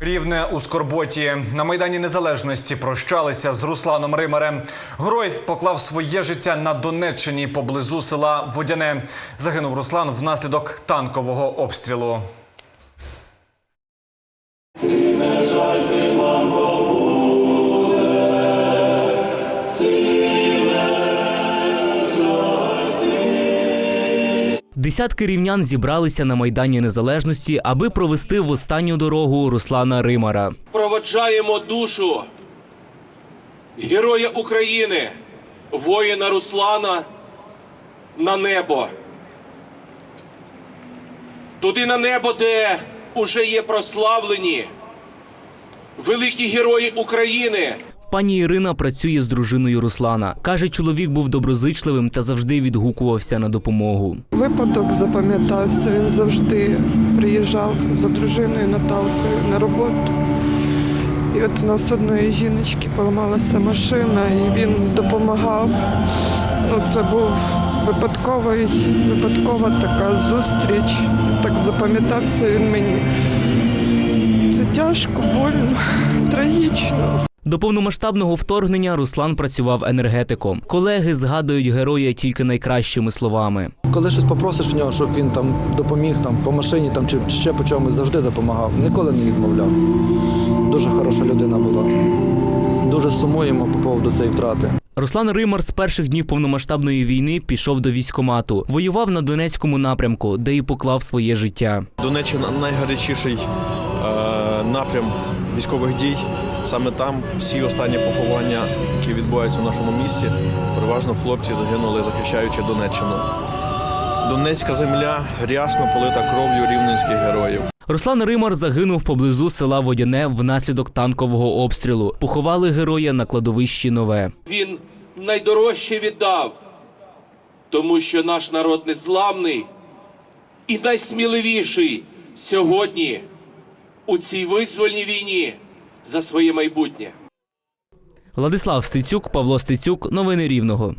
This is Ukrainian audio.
Рівне у Скорботі на майдані Незалежності прощалися з Русланом Римарем. Герой поклав своє життя на Донеччині поблизу села Водяне. Загинув Руслан внаслідок танкового обстрілу. Десятки рівнян зібралися на майдані незалежності, аби провести в останню дорогу Руслана Римара. проводжаємо душу Героя України, воїна Руслана на небо. Туди на небо, де уже є прославлені великі герої України. Пані Ірина працює з дружиною Руслана. каже, чоловік був доброзичливим та завжди відгукувався на допомогу. Випадок запам'ятався. Він завжди приїжджав за дружиною Наталкою на роботу. І от у нас в одної жіночки поламалася машина, і він допомагав. Це був випадкова така зустріч. Так запам'ятався він мені. Це тяжко, больно, трагічно. До повномасштабного вторгнення Руслан працював енергетиком. Колеги згадують героя тільки найкращими словами. Коли щось попросиш в нього, щоб він там допоміг там, по машині там, чи ще по чомусь, завжди допомагав. Ніколи не відмовляв. Дуже хороша людина була. Дуже сумуємо по поводу цієї втрати. Руслан Римар з перших днів повномасштабної війни пішов до військомату, воював на Донецькому напрямку, де й поклав своє життя. Донеччина найгарячіший е, напрям військових дій. Саме там всі останні поховання, які відбуваються в нашому місті, переважно хлопці загинули, захищаючи Донеччину. Донецька земля рясно полита кров'ю рівненських героїв. Руслан Римар загинув поблизу села Водяне внаслідок танкового обстрілу. Поховали героя на кладовищі нове. Він найдорожче віддав, тому що наш народ незламний і найсміливіший сьогодні у цій визвольній війні за своє майбутнє. Владислав Стецюк, Павло Стецюк. Новини Рівного.